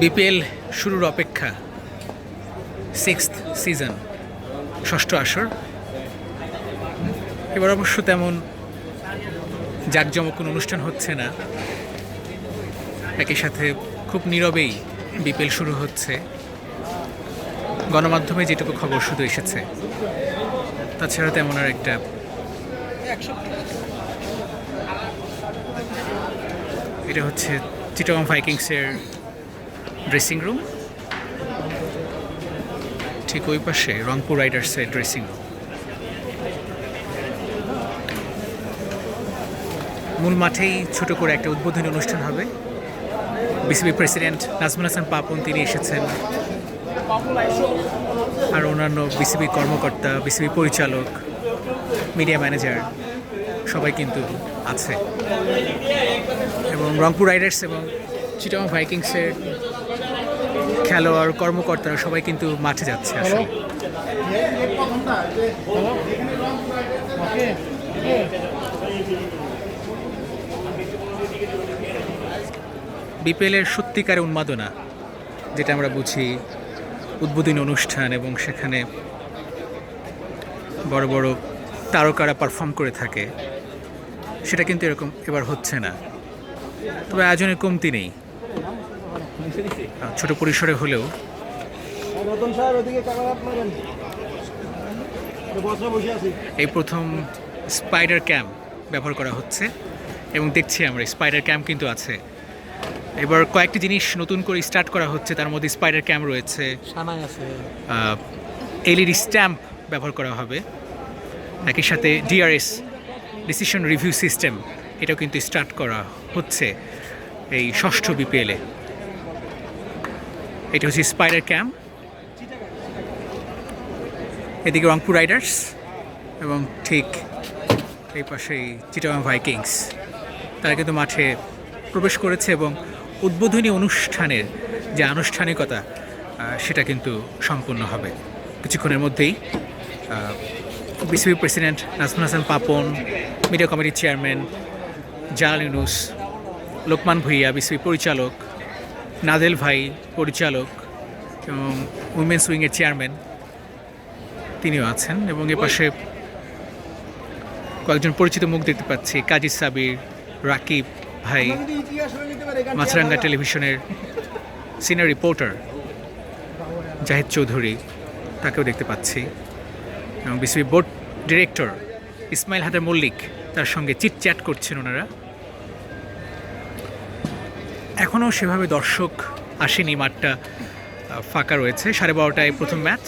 BPL শুরুর অপেক্ষা। Six season, ষষ্ঠ আসর। এবার অবশ্য তেমন জাঁকজমক কোনো অনুষ্ঠান হচ্ছে না। একই সাথে খুব নীরবেই বিপিএল শুরু হচ্ছে। গণমাধ্যমে যেটুকু খবর শুধু এসেছে, তাছাড়া তেমন আর একটা এটা হচ্ছে চিটাগং ভাইকিংসের ড্রেসিং রুম ঠিক ওই পাশে, রংপুর রাইডার্সের ড্রেসিং রুম মূল মাঠেই ছোট করে একটা উদ্বোধনী অনুষ্ঠান হবে। বিসিবি প্রেসিডেন্ট নাজমুল হাসান পাপন, তিনি এসেছেন। আর অন্যান্য বিসিবি কর্মকর্তা বিসিবি পরিচালক মিডিয়া ম্যানেজার সবাই কিন্তু আছে। এবং রংপুর রাইডার্স এবং চিটাগং ভাইকিংসের খেলোয়াড়, কর্মকর্তারা সবাই কিন্তু মাঠে যাচ্ছে বিপিএলের সত্যিকারের উন্মাদনা, যেটা আমরা বুঝি উদ্বোধনী অনুষ্ঠান এবং সেখানে বড় বড় তারকারা পারফর্ম করে থাকে, সেটা কিন্তু এরকম এবার হচ্ছে না। তবে আয়োজনের কমতি নেই। ছোট পরিসরে হলেও। এই প্রথম স্পাইডার ক্যাম্প ব্যবহার করা হচ্ছে এবং দেখছি আমরা স্পাইডার ক্যাম্প কিন্তু আছে। এবার কয়েকটি জিনিস নতুন করে স্টার্ট করা হচ্ছে তার মধ্যে স্পাইডার ক্যাম্প রয়েছে। এলইডি স্ট্যাম্প ব্যবহার করা হবে। একই সাথে ডিআরএস ডিসিশন রিভিউ সিস্টেম এটাও কিন্তু স্টার্ট করা হচ্ছে এই ষষ্ঠ বিপিএলে এটা হচ্ছে স্পাইডার ক্যাম্প এদিকে রংপুর রাইডার্স এবং ঠিক এই পাশেই চিটাগাং ভাইকিংস তারা কিন্তু মাঠে প্রবেশ করেছে এবং উদ্বোধনী অনুষ্ঠানের যে আনুষ্ঠানিকতা সেটা কিন্তু সম্পূর্ণ হবে। কিছুক্ষণের মধ্যেই BCB president Nazmul Hassan Papon, media কমিটির চেয়ারম্যান জাল ইউনুস, লোকমান ভুইয়া, বিসিবি পরিচালক নাদেল ভাই, পরিচালক, এবং উইমেন্স উইংয়ের চেয়ারম্যান, তিনিও আছেন, এবং এ পাশে কয়েকজন পরিচিত মুখ দেখতে পাচ্ছি। কাজী সাবির, রাকিব ভাই, মাছরাঙ্গা টেলিভিশনের সিনিয়র রিপোর্টার জাহিদ চৌধুরী, তাকেও দেখতে পাচ্ছি। এবং BCB board director Ismail Haider Mallick, তার সঙ্গে চিট চ্যাট করছেন ওনারা। এখনও সেভাবে দর্শক আসেনি মাঠটা ফাঁকা রয়েছে। সাড়ে বারোটায় প্রথম ম্যাচ।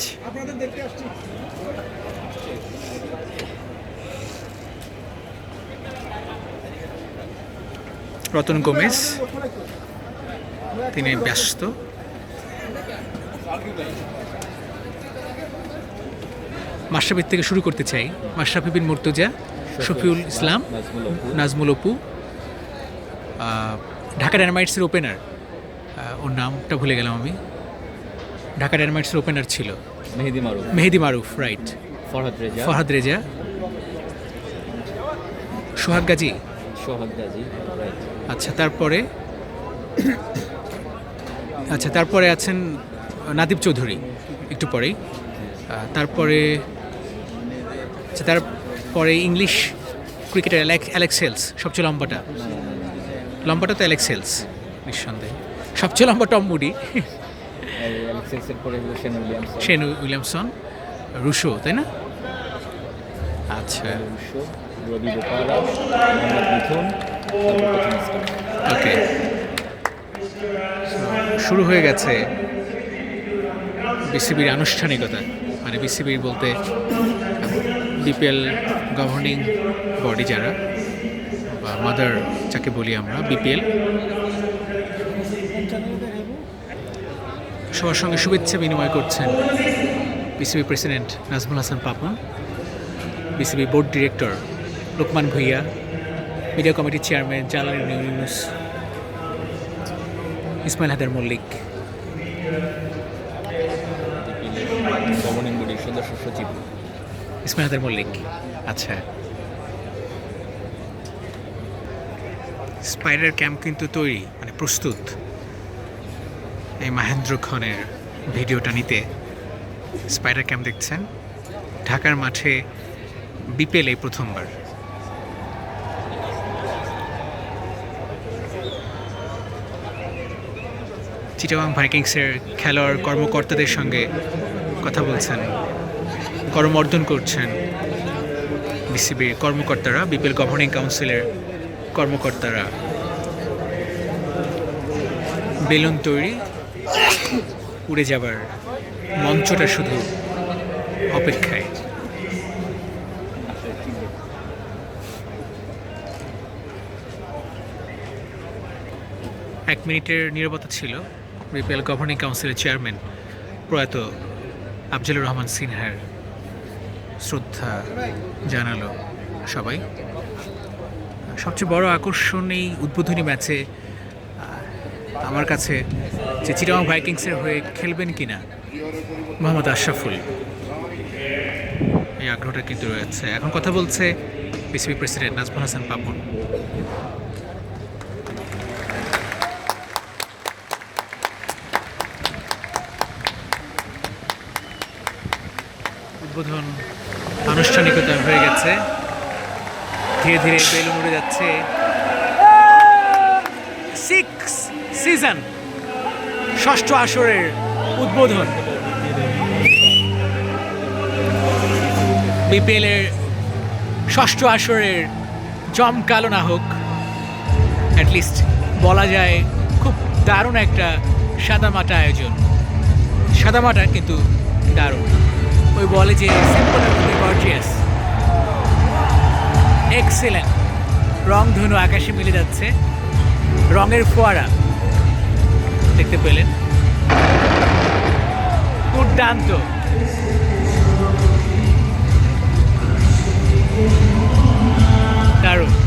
রতন গোমেজ, তিনি ব্যস্ত। মাশরাফির থেকে শুরু করতে চাই। মাশরাফি বিন মুর্তজা, শফিউল ইসলাম, নাজমুল অপু। ঢাকা ডায়নামাইটসের ওপেনার। ওর নামটা ভুলে গেলাম আমি। ঢাকা ডায়নামাইটসের ওপেনার ছিল। মেহেদি মারুফ। মেহেদি মারুফ রাইট ফরহাদ রেজা। ফহাদ রেজা। সোহাগ গাজী। সোহাগ গাজী রাইট আচ্ছা তারপরে? আচ্ছা তারপরে আছেন নাদিব চৌধুরী একটু পরেই। তারপরে আচ্ছা তারপরে ইংলিশ ক্রিকেটার অ্যালেক্স হেলস সবচেয়ে লম্বাটা। লম্বাটা তো অ্যালেক্স হেলস নিঃসন্দেহে। সবচেয়ে লম্বা Tom Moody Shane Williams Shane Williamson Rossouw তাই না? আচ্ছা। ওকে শুরু হয়ে গেছে বিসিবির আনুষ্ঠানিকতা। মানে বিসিবির বলতে বিপিএল গভর্নিং বডি যারা বা মাদার যাকে বলি আমরা বিপিএল। সবার সঙ্গে শুভেচ্ছা বিনিময় করছেন BCB president Nazmul Hassan Papon BCB board director Lokman Bhuiyan media কমিটির চেয়ারম্যান জালাল ইউনুস ইসমাইল হায়দার মল্লিক। গভর্নিং বডির সদস্য সচিব। ইসমাইল হায়দার মল্লিক। আচ্ছা। স্পাইডার ক্যাম্প কিন্তু তৈরি মানে প্রস্তুত। এই মাহেন্দ্র খনের ভিডিওটা নিতে স্পাইডার ক্যাম্প দেখছেন। ঢাকার মাঠে বিপিএল এই প্রথমবার। চিটাগাং ভাইকিংসের খেলোয়াড় কর্মকর্তাদের সঙ্গে কথা বলছেন, করমর্দন করছেন বিসিবির কর্মকর্তারা, বিপিএল গভর্নিং কাউন্সিলের কর্মকর্তারা। বেলুন তৈরি, উড়ে যাবার মঞ্চটা শুধু অপেক্ষায়। এক মিনিটের নীরবতা ছিল। বিপিএল গভর্নিং কাউন্সিলের চেয়ারম্যান প্রয়াত আফজলুর রহমান সিনহার শ্রদ্ধা জানালো সবাই। সবচেয়ে বড় আকর্ষণ এই উদ্বোধনী ম্যাচে আমার কাছে যে চিটাগাং ভাইকিংসের হয়ে খেলবেন কিনা, মোহাম্মদ আশরাফুল এই আগ্রহটা কিন্তু রয়েছে। এখন কথা বলছে বিসিবি প্রেসিডেন্ট নাজমুল হাসান পাপন। উদ্বোধন আনুষ্ঠানিকতা হয়ে গেছে। ধীরে ধীরে বেলুন উড়ে যাচ্ছে। সিক্স সিজন ষষ্ঠ আসরের উদ্বোধন। বিপিএল এর ষষ্ঠ আসরের জমকালো না হোক অ্যাটলিস্ট বলা যায় খুব দারুণ একটা সাদামাটা আয়োজন। সাদামাটা কিন্তু দারুণ। ওই বলে যে সিম্পল গর্জিয়াস এক্সেলেন্ট রংধনু আকাশে মিলে যাচ্ছে। রঙের ফোয়ারা। দেখতে পেলেন। দুর্দান্ত। দারুণ।